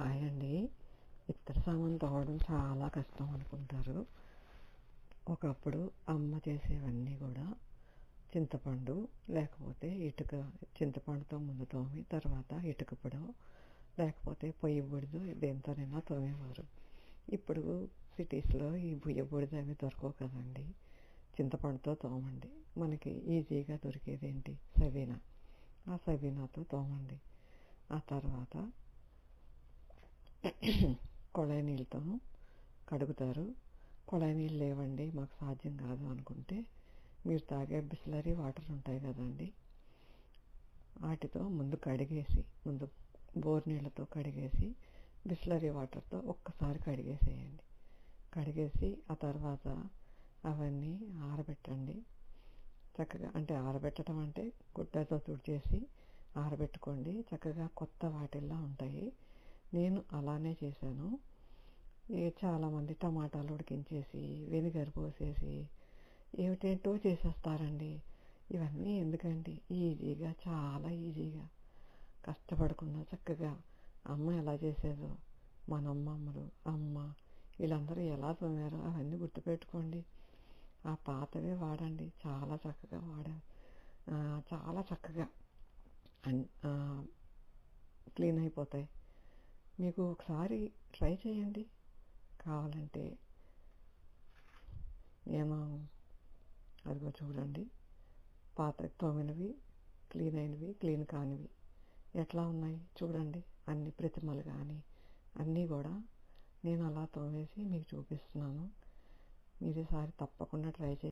Hi అండి. ఇత్తడి సామాను తోవడం చాలా కష్టం అనుకుంటారు. ఒకప్పుడు అమ్మ చేసేవన్నీ కూడా చింతపండు లేకపోతే ఇటుక చింతపండుతో ముందు తోమి తర్వాత ఇటుక పొడవు లేకపోతే పొయ్యి బుడిదు దేంతోనైనా తోమేవారు. ఇప్పుడు సిటీస్లో ఈ పొయ్యి బూడిద అవి దొరకవు కదండి. చింతపండుతో తోమండి. మనకి ఈజీగా దొరికేది ఏంటి సబీనా ఆ సబీనాతో తోమండి. ఆ తర్వాత కొళాయి నీళ్ళతో కడుగుతారు. కొళాయి నీళ్ళు లేవండి మాకు సాధ్యం కాదు అనుకుంటే మీరు తాగే బిస్లరీ వాటర్ ఉంటాయి కదండి. వాటితో ముందు కడిగేసి ముందు బోర్ నీళ్ళతో కడిగేసి బిస్లరీ వాటర్తో ఒక్కసారి కడిగేసేయండి. కడిగేసి ఆ తర్వాత అవన్నీ ఆరబెట్టండి. చక్కగా అంటే ఆరబెట్టడం అంటే గుడ్డతో తుడిచేసి ఆరబెట్టుకోండి. చక్కగా కొత్త వాటిల్లా ఉంటాయి. నేను అలానే చేశాను. చాలామంది టమాటాలు ఉడికించేసి వెనిగర్ పోసేసి ఏమిటేంటో చేసేస్తారండి. ఇవన్నీ ఎందుకండి? ఈజీగా చాలా ఈజీగా. కష్టపడకుండా చక్కగా అమ్మ ఎలా చేసేదో మన అమ్మమ్మలు అమ్మ వీళ్ళందరూ ఎలా తోమారో అవన్నీ గుర్తుపెట్టుకోండి. ఆ పాతవే వాడండి. చాలా చక్కగా వాడా చాలా చక్కగా. క్లీన్ అయిపోతాయి. మీకు ఒకసారి ట్రై చేయండి. కావాలంటే నేను అదిగో చూడండి. పాత తోమినవి క్లీన్ అయినవి క్లీన్ కానివి ఎట్లా ఉన్నాయి చూడండి. అన్ని ప్రతిమలు కానీ అన్నీ కూడా నేను అలా తోమేసి మీకు చూపిస్తున్నాను. మీరు ఈసారి తప్పకుండా ట్రై చేయండి.